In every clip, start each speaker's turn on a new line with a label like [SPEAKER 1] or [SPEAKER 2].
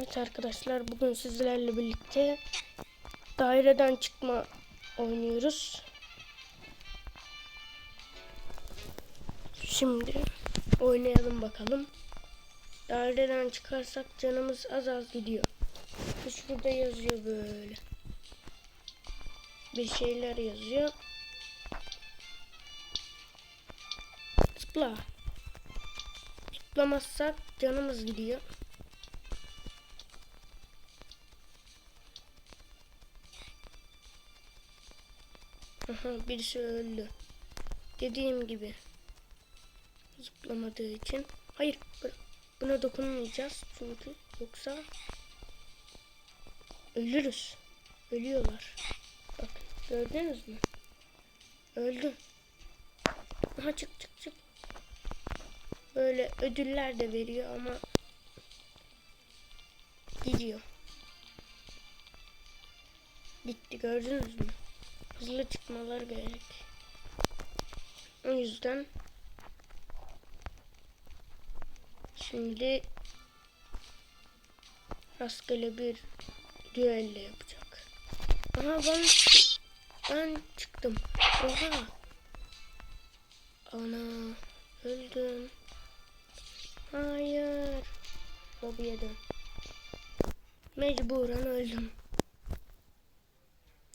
[SPEAKER 1] Evet arkadaşlar bugün sizlerle birlikte daireden çıkma oynuyoruz. Şimdi oynayalım bakalım. Daireden çıkarsak canımız az az gidiyor. Şurada yazıyor böyle. Bir şeyler yazıyor. Zıpla. Zıplamazsak canımız gidiyor. Aha birisi öldü. Dediğim gibi. Zıplamadığı için. Hayır bu- buna dokunmayacağız çünkü yoksa ölürüz. Ölüyorlar. Bakın gördünüz mü? Öldü. Aha çık çık çık. Böyle ödüller de veriyor ama gidiyor. Gitti gördünüz mü? Hızlı çıkmalar gerek. O yüzden şimdi rastgele bir düello yapacak. Aha ben ben çıktım. Oha. Ana öldüm. Hayır. Lobiye dön. Mecburen öldüm.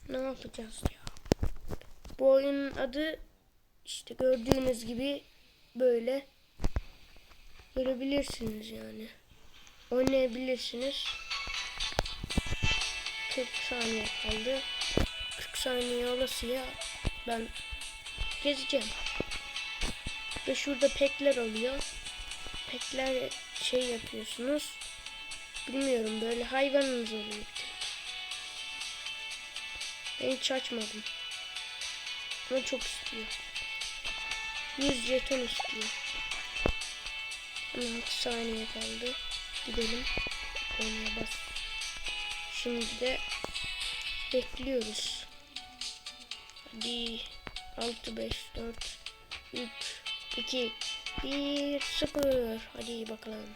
[SPEAKER 1] Ne yapacağız ya? Bu oyunun adı işte gördüğünüz gibi böyle görebilirsiniz yani. Oynayabilirsiniz. 40 saniye kaldı. 40 saniye olasıya ben gezeceğim. Ve şurada pekler oluyor. Pekler şey yapıyorsunuz. Bilmiyorum böyle hayvanınız oluyor. Ben hiç açmadım. Ama çok istiyor. 100 jeton istiyor. 16 saniye kaldı. Gidelim. Oynaya bas. Şimdi de bekliyoruz. Hadi. 6, 5, 4, 3, 2, 1, 0. Hadi bakalım.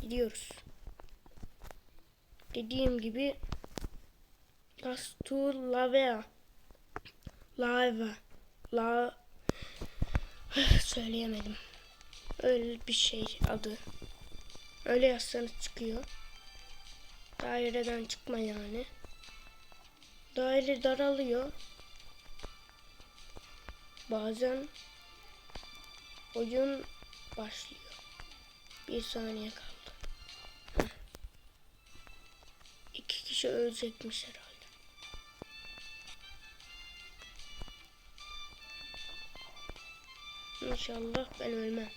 [SPEAKER 1] Gidiyoruz. Dediğim gibi Gastur Lavea. Lava. La söyleyemedim. Öyle bir şey adı. Öyle yazsanız çıkıyor. Daireden çıkma yani. Daire daralıyor. Bazen oyun başlıyor. Bir saniye kaldı. İki kişi ölecekmiş herhalde. İnşallah ben ölmem.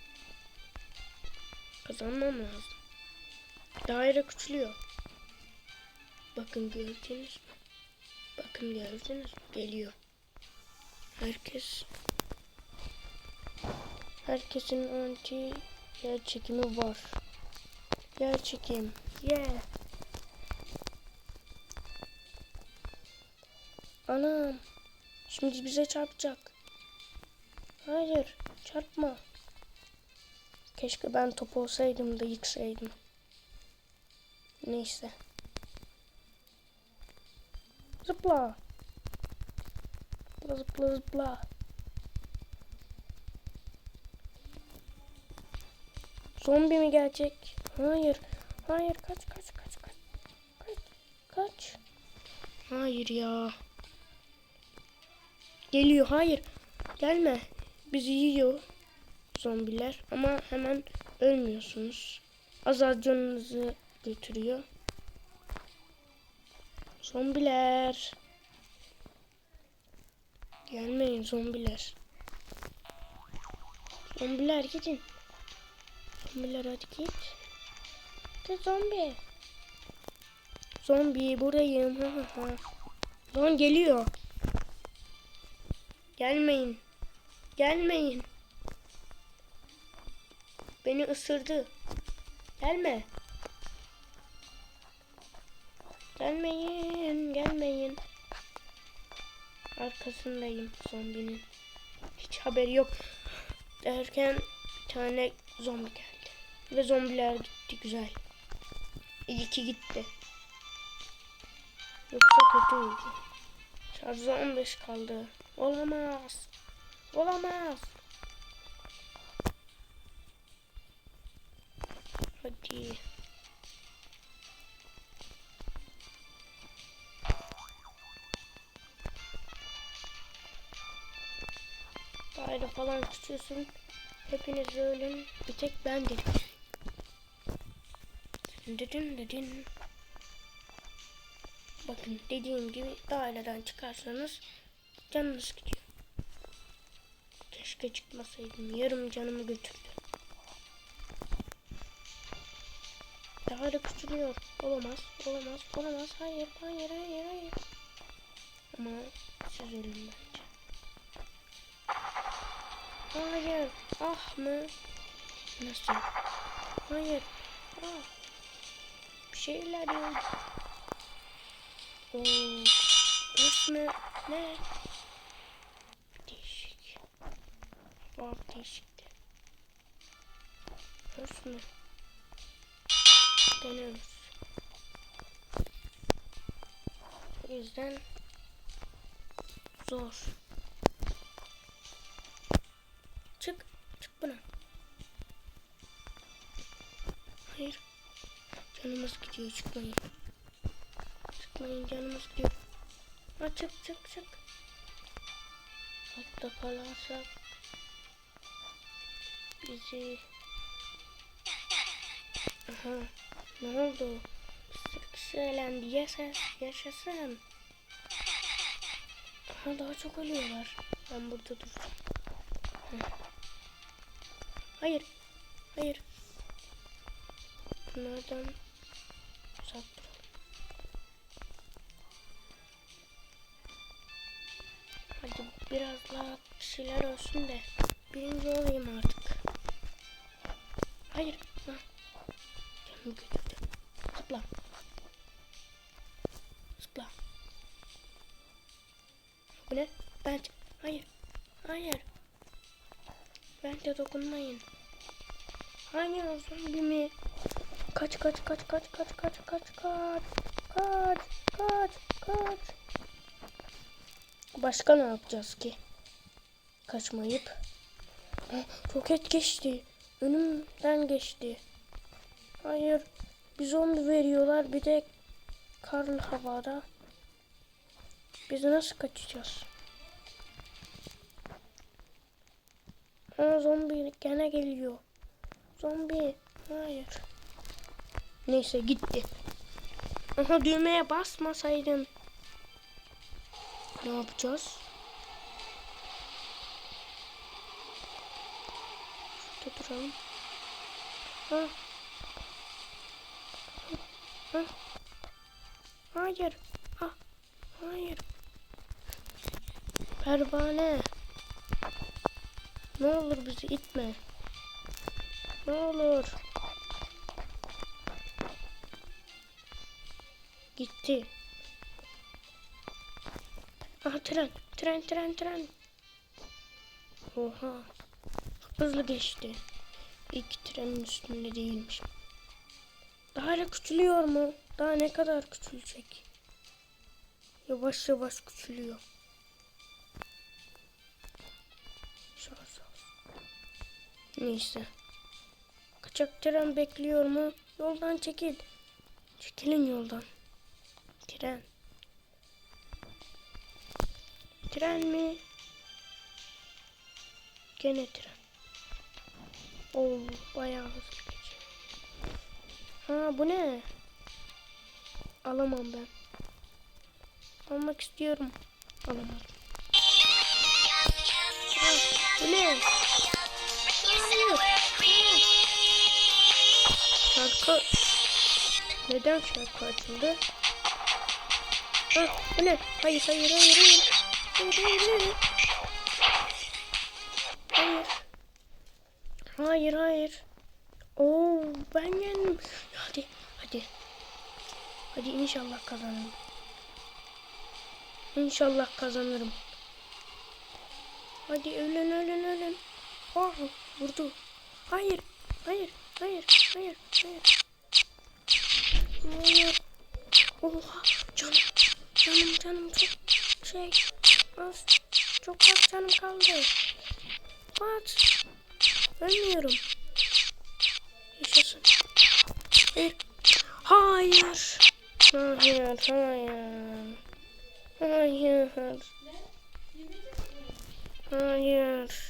[SPEAKER 1] Kazanmam lazım. Daire küçülüyor. Bakın gördünüz mü? Bakın gördünüz mü? Geliyor. Herkes herkesin anti yer çekimi var. Yer çekim. Yeah. Anam. Şimdi bize çarpacak. Hayır. Çarpma. Keşke ben top olsaydım da yıksaydım. Neyse. Zıpla. Zıpla zıpla zıpla. Zombi mi gelecek? Hayır. Hayır kaç kaç kaç kaç. Kaç. Kaç. Hayır ya. Geliyor hayır. Gelme. Bizi yiyor zombiler ama hemen ölmüyorsunuz. Az canınızı götürüyor. Zombiler. Gelmeyin zombiler. Zombiler gidin. Zombiler hadi git. De zombi. Zombi ha ha. Lan geliyor. Gelmeyin. Gelmeyin. Beni ısırdı. Gelme. Gelmeyin, gelmeyin. Arkasındayım zombinin. Hiç haberi yok. Derken bir tane zombi geldi. Ve zombiler gitti güzel. İyi ki gitti. Yoksa kötü oldu. Şarjı 15 kaldı. Olamaz. Olamaz. Hadi. Daire falan tutuyorsun. Hepiniz ölün. Bir tek ben derim. Dedin dedin. Bakın dediğim gibi daireden çıkarsanız canınız gidiyor. Keşke çıkmasaydım. Yarım canımı götürdü. Daire küçülüyor. Olamaz. Olamaz. Olamaz. Hayır. Hayır. Hayır. Hayır. Ama ölün bence. Hayır. Ah mı? Nasıl? Hayır. Ah. Bir şeyler yok. Oo. Nasıl? Ne? Var değişikti. Hırs mı? Deniyoruz. O yüzden zor. Çık. Çık buna. Hayır. Canımız gidiyor çıkmayın. Çıkmayın canımız gidiyor. Ha çık çık çık. Hatta kalarsak bizi Aha ne oldu? Sırk söylendi yaşasın yaşasın. Aha daha çok ölüyorlar. Ben burada duracağım. Hayır. Hayır. Bunlardan uzak. Hadi biraz daha bir şeyler olsun de birinci olayım artık. Hayır. Ha. Canımı götürdü. Zıpla. Zıpla. Bu ne? Ben... Hayır. Hayır. Bence dokunmayın. Hayır zombi mi? Kaç kaç kaç kaç kaç kaç kaç kaç kaç kaç kaç Başka ne yapacağız ki? Kaçmayıp. Ah, roket geçti. Önümden geçti. Hayır. Bir zombi veriyorlar bir de karlı havada. Biz nasıl kaçacağız? Aa, zombi gene geliyor. Zombi. Hayır. Neyse gitti. Aha düğmeye basmasaydın. Ne yapacağız? Şurada duralım. Ha. Ha. Hayır. Ha. Hayır. Pervane. Ne olur bizi itme. Ne olur. Gitti. Aha tren. Tren tren tren. Oha. Hızlı geçti. İlk trenin üstünde değilmiş. Daha da küçülüyor mu? Daha ne kadar küçülecek? Yavaş yavaş küçülüyor. Neyse. Kaçak tren bekliyor mu? Yoldan çekil. Çekilin yoldan. Tren. Tren mi? Gene tren. Oo, bayağı hızlı geçiyor. Ha bu ne? Alamam ben. Almak istiyorum. Alamadım. Ha, bu ne? Şarkı... Neden şarkı açıldı? Ha, bu ne? Hayır, hayır, hayır, hayır. Hayır, hayır, hayır. Hayır. Hayır, hayır. Oo, ben yendim. Hadi, hadi. Hadi inşallah kazanırım. İnşallah kazanırım. Hadi ölün, ölün, ölün. Oh, vurdu. Hayır, hayır. hayır, hayır, hayır. Hayır. Oha, canım, canım, canım çok şey, az, çok az canım kaldı. What? Ölmüyorum. Yaşasın. Eh, Hayır. Hayır, hayır. Hayır. Hayır.